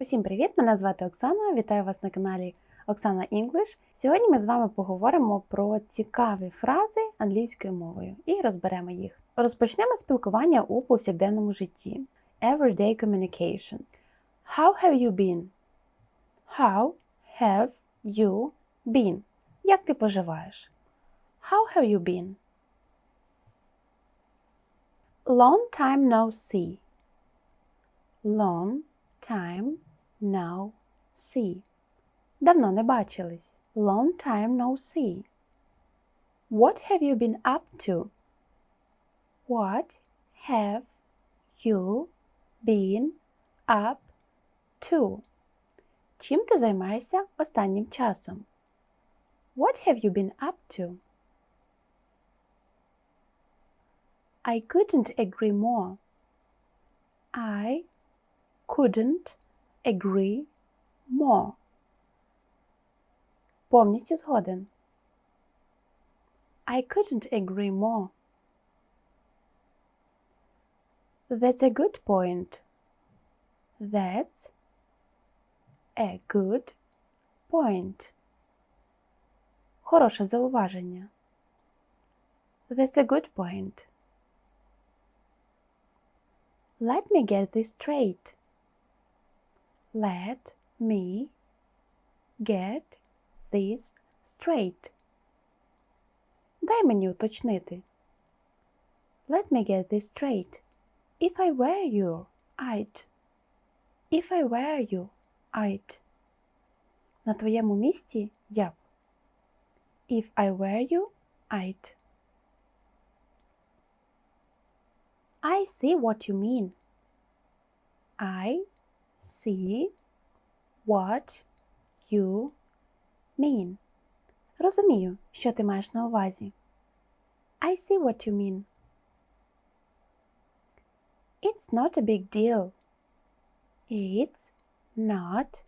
Усім привіт! Мене звати Оксана. Вітаю вас на каналі Оксана English. Сьогодні ми з вами поговоримо про цікаві фрази англійською мовою і розберемо їх. Розпочнемо спілкування у повсякденному житті. Everyday communication. How have you been? How have you been? Як ти поживаєш? How have you been? Long time no see. Long time no see. Давно не бачились. Long time no see. What have you been up to? What have you been up to? Чим ти займаєшся останнім часом? What have you been up to? I couldn't agree more. I couldn't agree more. Повністю згоден. I couldn't agree more. That's a good point. That's a good point. Хороше зауваження. That's a good point. Let me get this straight. Let me get this straight. Дай мені уточнити. Let me get this straight. If I were you, I'd. If I were you, I'd. На твоєму місці я б. If I were you, I'd. I see what you mean. I see what you mean. Розумію, що ти маєш на увазі. I see what you mean. It's not a big deal. It's not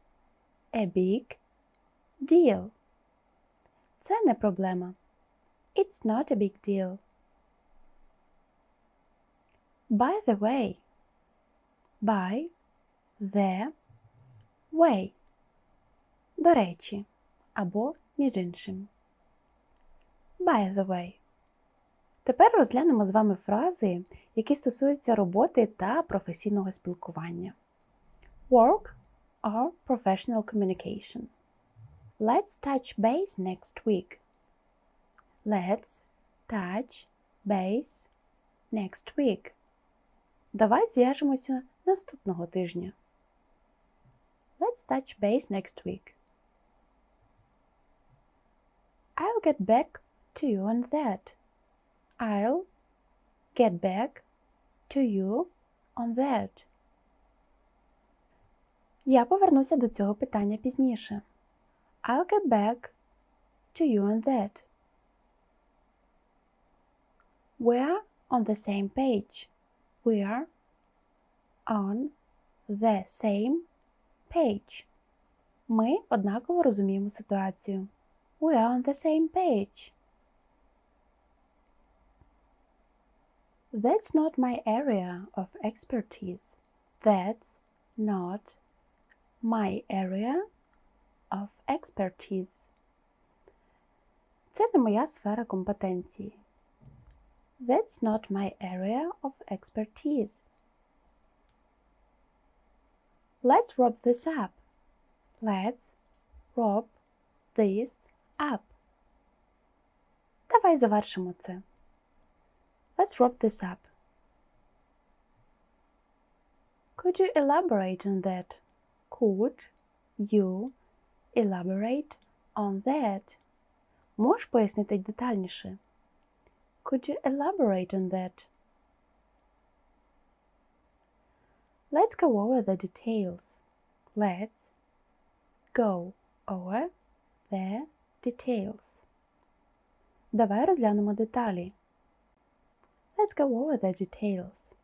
a big deal. Це не проблема. It's not a big deal. By the way. By the way. До речі, або між іншим. By the way. Тепер розглянемо з вами фрази, які стосуються роботи та професійного спілкування. Work or professional communication. Let's touch base next week. Let's touch base next week. Давай зв'яжемося наступного тижня. Let's touch base next week. I'll get back to you on that. I'll get back to you on that. Я повернуся до цього питання пізніше. I'll get back to you on that. We're on the same page. We're on the same page. Ми однаково розуміємо ситуацію. We are on the same page. That's not my area of expertise. That's not my area of expertise. Це не моя сфера компетенції. That's not my area of expertise. Let's wrap this up. Let's wrap this up. Давай завершимо це. Let's wrap this up. Could you elaborate on that? Could you elaborate on that? Можеш пояснити детальніше? Could you elaborate on that? Let's go over the details. Let's go over the details. Давай розглянемо деталі. Let's go over the details.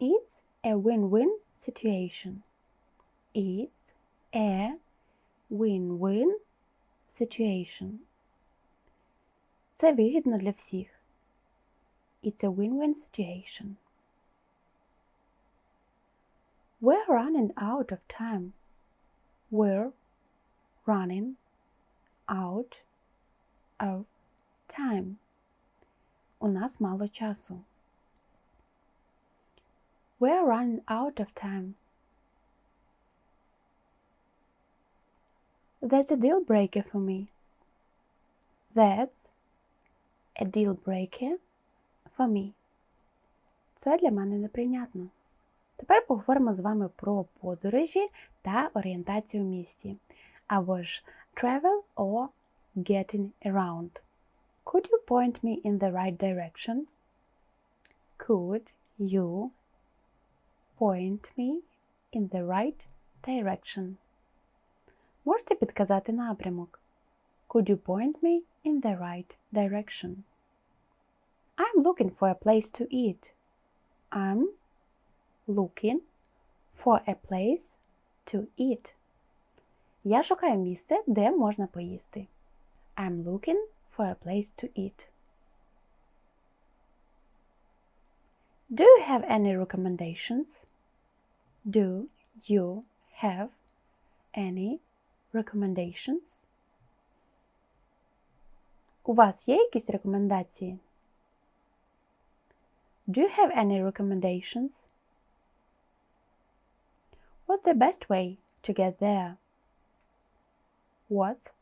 It's a win-win situation. It's a win-win situation. Це вигідно для всіх. It's a win-win situation. We're running out of time. We're running out of time. У нас мало часу. We're running out of time. That's a deal breaker for me. That's a deal breaker for me. Це для мене неприйнятно. Тепер поговоримо з вами про подорожі та орієнтацію в місті. Або ж travel or getting around. Could you point me in the right direction? Could you point me in the right direction? Можете підказати напрямок? Could you point me in the right direction? I'm looking for a place to eat. I'm looking for a place to eat. Я шукаю місце, де можна поїсти. I'm looking for a place to eat. Do you have any recommendations? Do you have any recommendations? У вас є якісь рекомендації? Do you have any recommendations? What's the best way to get there? What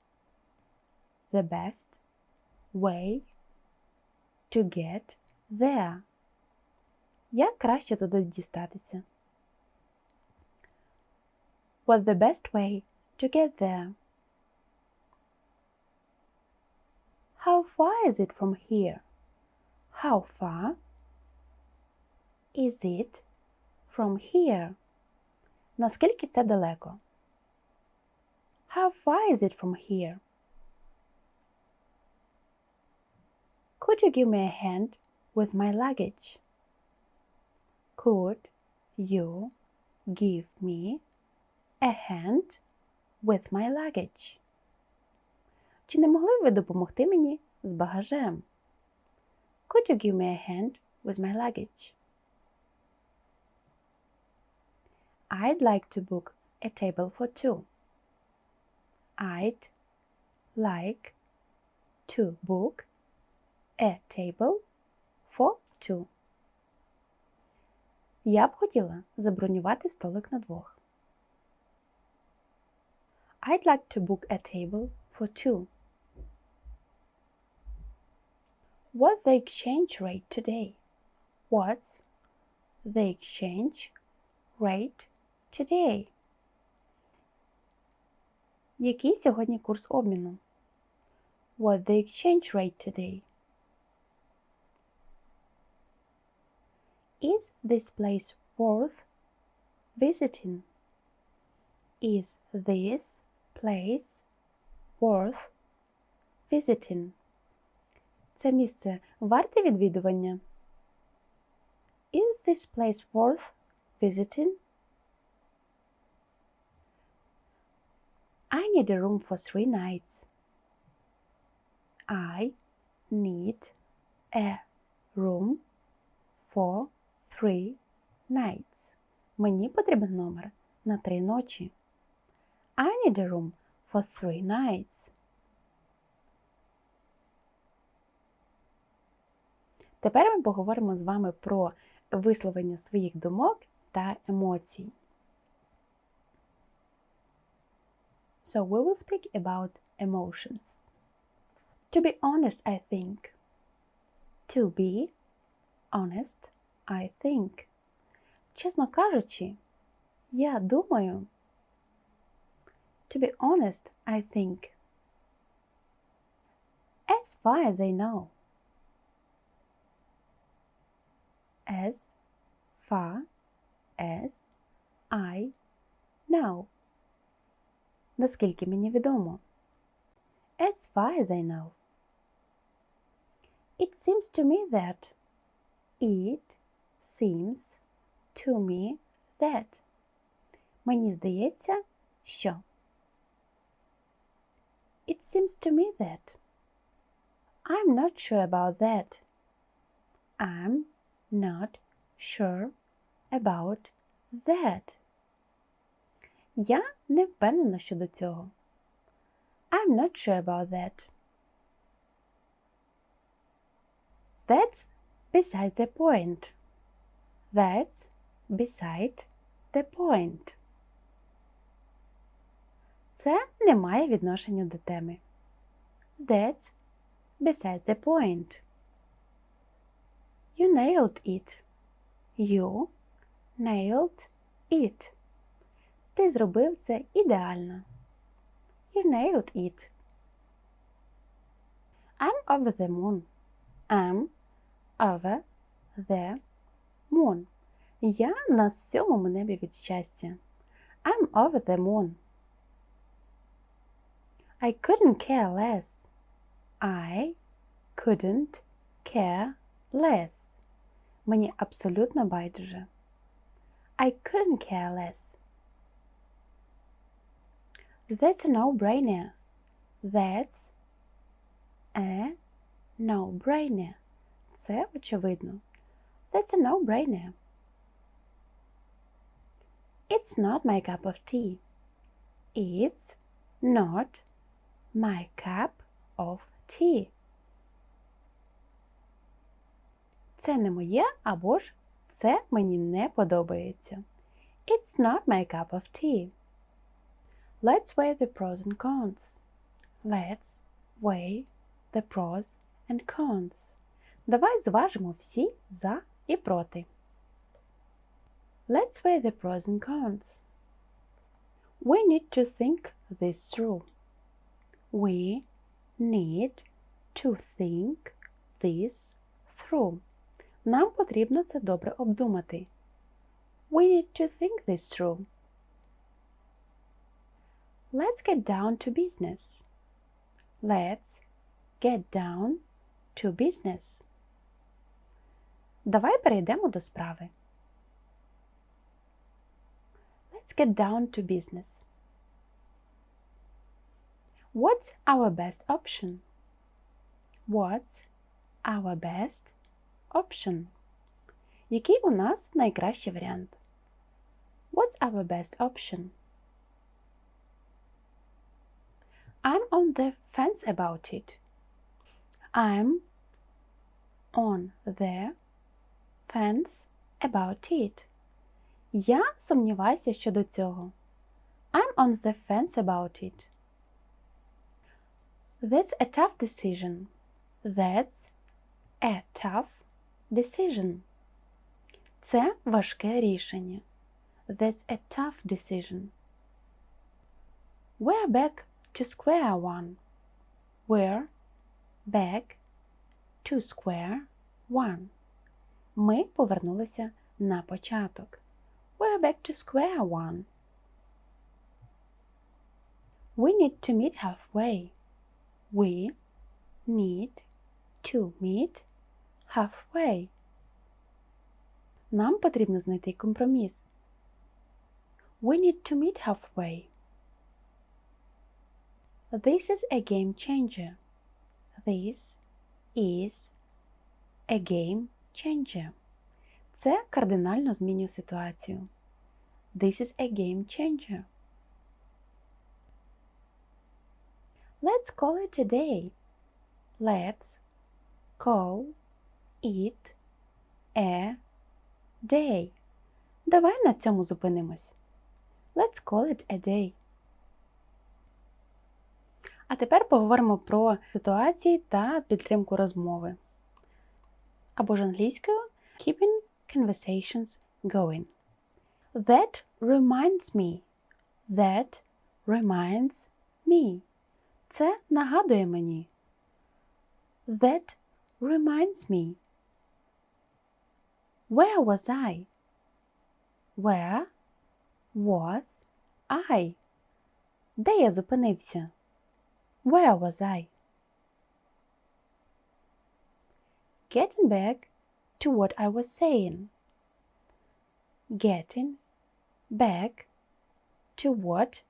the best way to get there? Як краще туди дістатися? What's the best way to get there? How far is it from here? How far is it from here? Наскільки це далеко? How far is it from here? Could you give me a hand with my luggage? Could you give me a hand with my luggage? Чи не могли б ви допомогти мені з багажем? Could you give me a hand with my luggage? I'd like to book a table for two. I'd like to book a table for two. Я б хотіла забронювати столик на двох. I'd like to book a table for two. What's the exchange rate today? What's the exchange rate today? Який сьогодні курс обміну? What's the exchange rate today? Is this place worth visiting? Is this place worth visiting? Це місце варте відвідування? Is this place worth visiting? I need a room for three nights. I need a room for three nights. Мені потрібен номер на три ночі. I need a room for three nights. Тепер ми поговоримо з вами про висловлення своїх думок та емоцій. So we will speak about emotions. To be honest, I think. To be honest, I think. Чесно кажучи, я думаю. To be honest, I think. As far as I know. As far as I know. Наскільки мені відомо. As far as I know. It seems to me that. It seems to me that. Мені здається, що. It seems to me that. I'm not sure about that. I'm not sure about that. Я не впевнена щодо цього. I'm not sure about that. That's beside the point. That's beside the point. Це не має відношення до теми. That's beside the point. You nailed it. You nailed it. Ти зробив це ідеально. You nailed it. I'm over the moon. I'm over the moon. Я на сьомому небі від щастя. I'm over the moon. I couldn't care less. I couldn't care less. Мені абсолютно байдуже. I couldn't care less. That's a no-brainer. That's a no-brainer. Це очевидно. That's a no-brainer. It's not my cup of tea. It's not my cup of tea. Це не моє або ж це мені не подобається. It's not my cup of tea. Let's weigh the pros and cons. Let's weigh the pros and cons. Давай зважимо всі за і проти. Let's weigh the pros and cons. We need to think this through. We need to think this through. Нам потрібно це добре обдумати. We need to think this through. Let's get down to business. Let's get down to business. Давай перейдемо до справи. Let's get down to business. What's our best option? What's our best option? Який у нас найкращий варіант? What's our best option? I'm on the fence about it. I'm on the fence about it. Я сумніваюся щодо цього. I'm on the fence about it. That's a tough decision. That's a tough decision. Це важке рішення. That's a tough decision. We're back to square one. We're back to square one. Ми повернулися на початок. We're back to square one. We need to meet halfway. We need to meet halfway. Нам потрібно знайти компроміс. We need to meet halfway. This is a game changer. This is a game changer. Це кардинально змінює ситуацію. This is a game changer. Let's call it a day. Let's call it a day. Давай на цьому зупинимось. Let's call it a day. А тепер поговоримо про ситуації та підтримку розмови. Або ж англійською keeping conversations going. That reminds me. That reminds me. Це нагадує мені. That reminds me. Where was I? Where was I? Де я зупинився? Where was I? Getting back to what I was saying. Getting back to what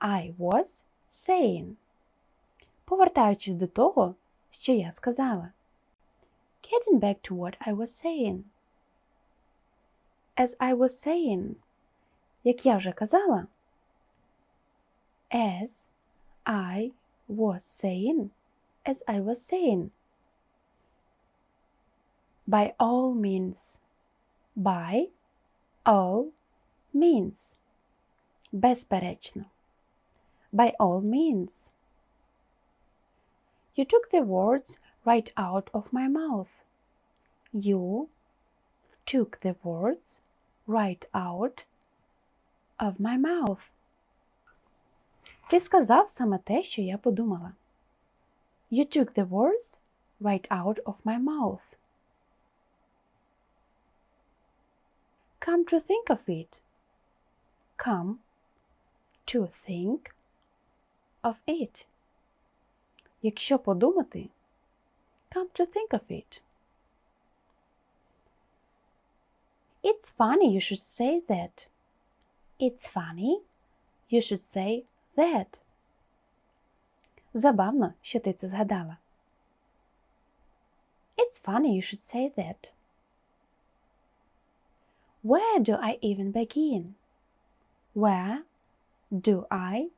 I was saying. Повертаючись до того, що я сказала. Getting back to what I was saying. As I was saying, як я вже казала, As I was saying, as I was saying. By all means. By all means. Безперечно. By all means. You took the words right out of my mouth. You took the words right out of my mouth. Ти сказав саме те, що я подумала. You took the words right out of my mouth. Come to think of it. Come to think of it. Якщо подумати, come to think of it. It's funny you should say that. It's funny you should say that. Забавно, що ти це згадала. It's funny you should say that. Where do I even begin? Where do I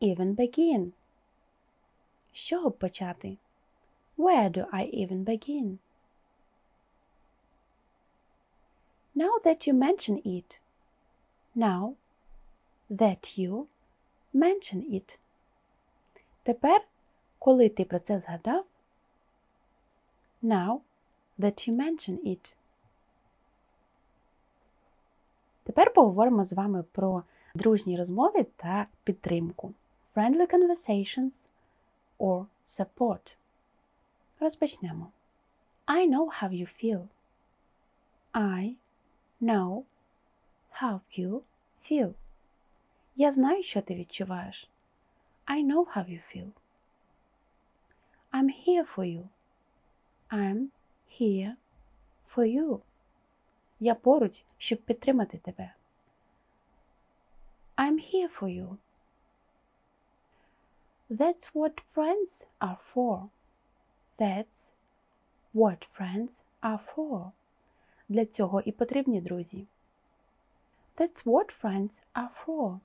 even begin? З чого б почати? Where do I even begin? Now that you mention it. Now that you mention it. Тепер, коли ти про це згадав, now that you mention it. Тепер поговоримо з вами про дружні розмови та підтримку. Friendly conversations or support. Розпочнемо. I know how you feel. I know how you feel. Я знаю, що ти відчуваєш. I know how you feel. I'm here for you. I'm here for you. Я поруч, щоб підтримати тебе. I'm here for you. That's what friends are for. That's what friends are for. Для цього і потрібні друзі. That's what friends are for.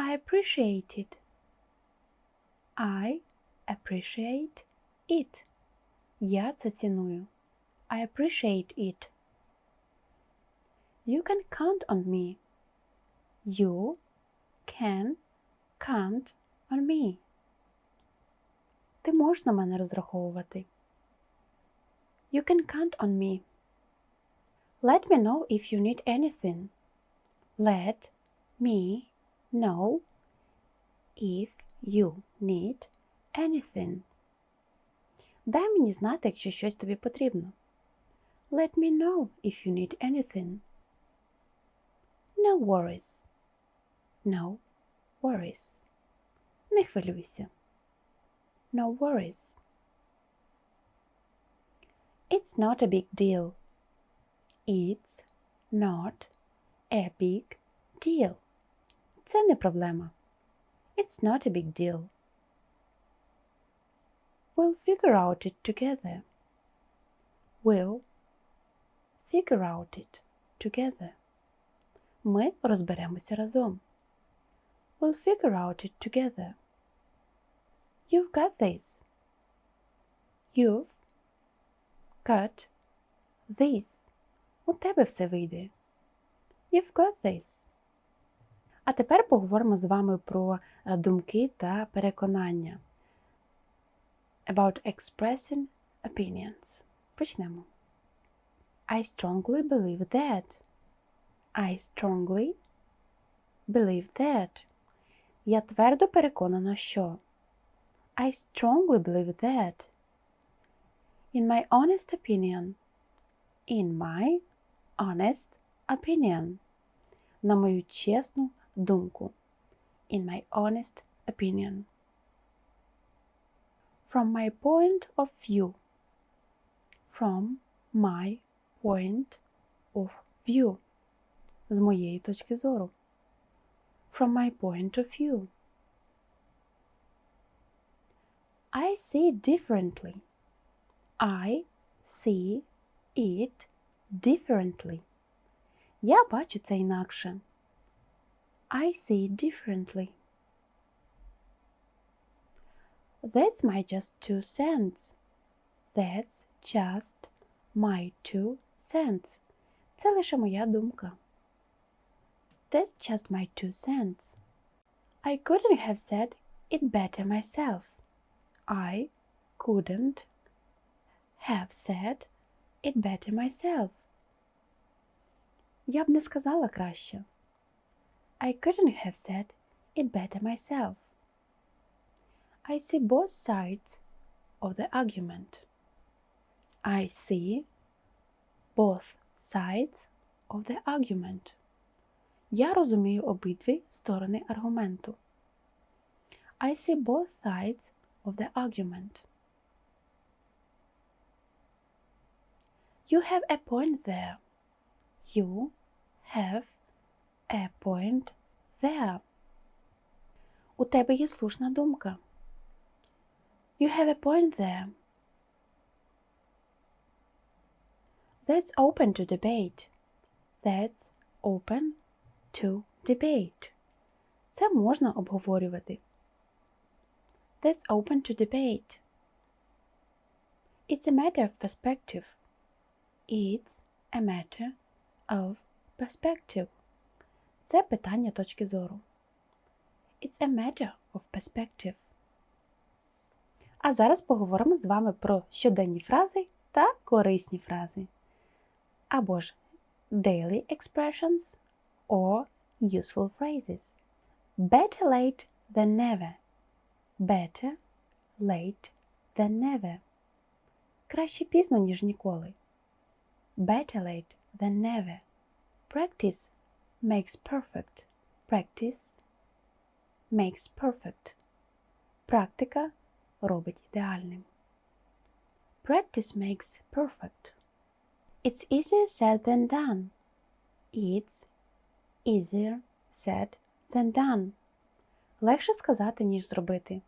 I appreciate it. I appreciate it. Я це ціную. I appreciate it. You can count on me. You can count on me. Ти можеш на мене розраховувати. You can count on me. Let me know if you need anything. Let me know if you need anything. Дай мені знати, якщо щось тобі потрібно. Let me know if you need anything. No worries. No worries. Не хвилюйся. No worries. It's not a big deal. It's not a big deal. Це не проблема. It's not a big deal. We'll figure out it together. We'll figure out it together. Ми розберемося разом. We'll figure out it together. You've got this. You've got this. У тебе все вийде. You've got this. А тепер поговоримо з вами про думки та переконання. About expressing opinions. Почнемо. I strongly believe that. I strongly believe that. Я твердо переконана, що. I strongly believe that. In my honest opinion. In my honest opinion. На мою чесну думку. In my honest opinion. From my point of view. From my point of view. З моєї точки зору. From my point of view. I see it differently. I see it differently. Я бачу це інакше. I see differently. That's my just two cents. That's just my two cents. Це лише моя думка. That's just my two cents. I couldn't have said it better myself. I couldn't have said it better myself. Я б не сказала краще. I couldn't have said it better myself. I see both sides of the argument. I see both sides of the argument. Я розумію обидві сторони аргументу. I see both sides of the argument. You have a point there. You have a point there. У тебе є слушна думка. You have a point there. That's open to debate. That's open to debate. Це можна обговорювати. That's open to debate. It's a matter of perspective. It's a matter of perspective. Це питання точки зору. It's a matter of perspective. А зараз поговоримо з вами про щоденні фрази та корисні фрази. Або ж daily expressions or useful phrases. Better late than never. Better late than never. Краще пізно, ніж ніколи. Better late than never. Practice makes perfect. Practice makes perfect. Практика робить ідеальним. Practice makes perfect. It's easier said than done. It's easier said than done. Легше сказати, ніж зробити.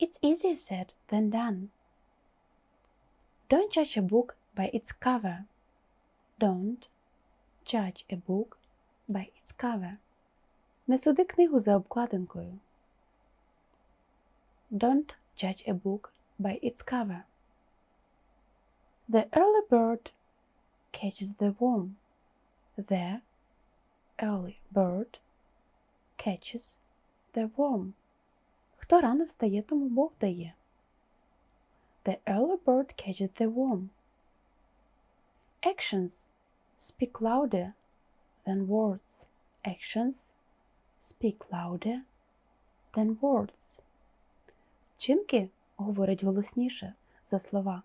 It's easier said than done. Don't judge a book by its cover. Don't judge a book by its cover. Не суди книгу за обкладинкою. Don't judge a book by its cover. The early bird catches the worm. The early bird catches the worm. Хто рано встає, тому Бог дає. The early bird catches the worm. Actions speak louder than words. Actions speak louder than words. Вчинки говорять голосніше за слова.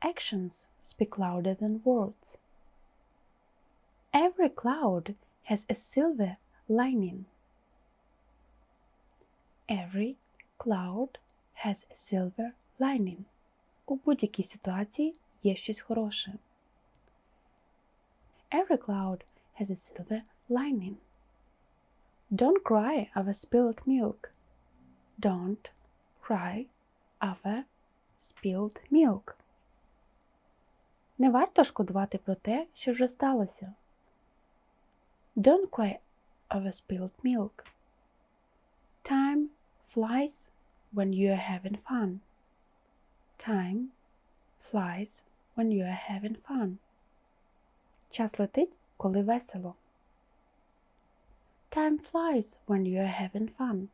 Actions speak louder than words. Every cloud has a silver lining. Every cloud has a silver lining. У будь-якій ситуації є щось хороше. Every cloud has a silver lining. Don't cry over spilled milk. Don't cry over spilled milk. Не варто шкодувати про те, що вже сталося. Don't cry over spilled milk. Time flies when you are having fun. Time flies when you are having fun. Час летить, коли весело. Time flies when you are having fun.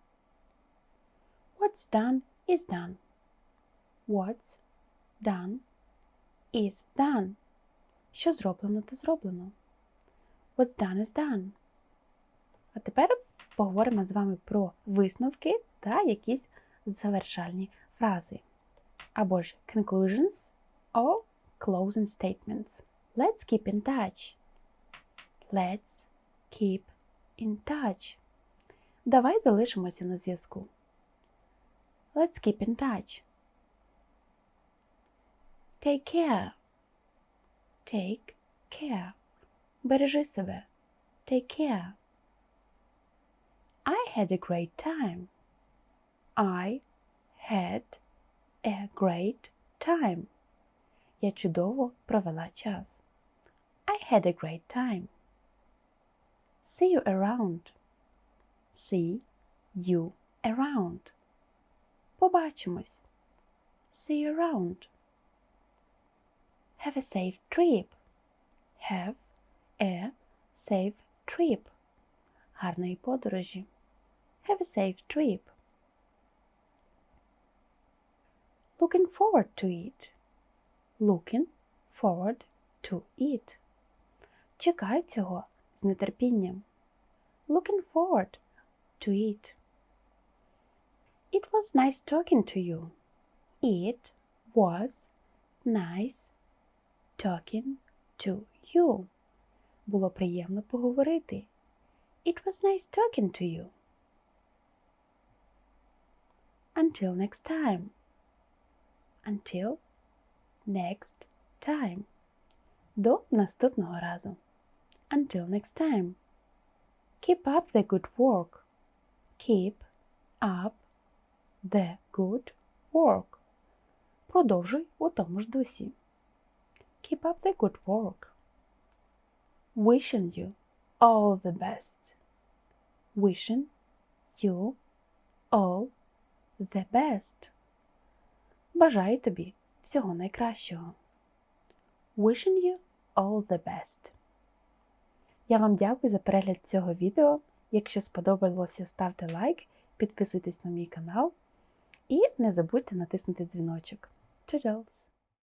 What's done is done. What's done is done. Що зроблено, те зроблено. What's done is done. А тепер поговоримо з вами про висновки та якісь завершальні фрази. Або ж conclusions or closing statements. Let's keep in touch. Let's keep in touch. Давай залишимося на зв'язку. Let's keep in touch. Take care. Take care. Бережи себе. Take care. I had a great time. I had a great time. Я чудово провела час. I had a great time. See you around. See you around. Побачимось. See you around. Have a safe trip. Have a safe trip. Гарної подорожі. Have a safe trip. Looking forward to it. Looking forward to it. Чекаю цього з нетерпінням. Looking forward to it. It was nice talking to you. It was nice talking to you. Було приємно поговорити. It was nice talking to you. Until next time. Until next time. До наступного разу. Until next time. Keep up the good work. Keep up the good work. Продовжуй у тому ж дусі. Keep up the good work. Wishing you all the best. Wishing you all the best. Бажаю тобі всього найкращого. Wishing you all the best. Я вам дякую за перегляд цього відео. Якщо сподобалося, ставте лайк, підписуйтесь на мій канал і не забудьте натиснути дзвіночок. Toodles!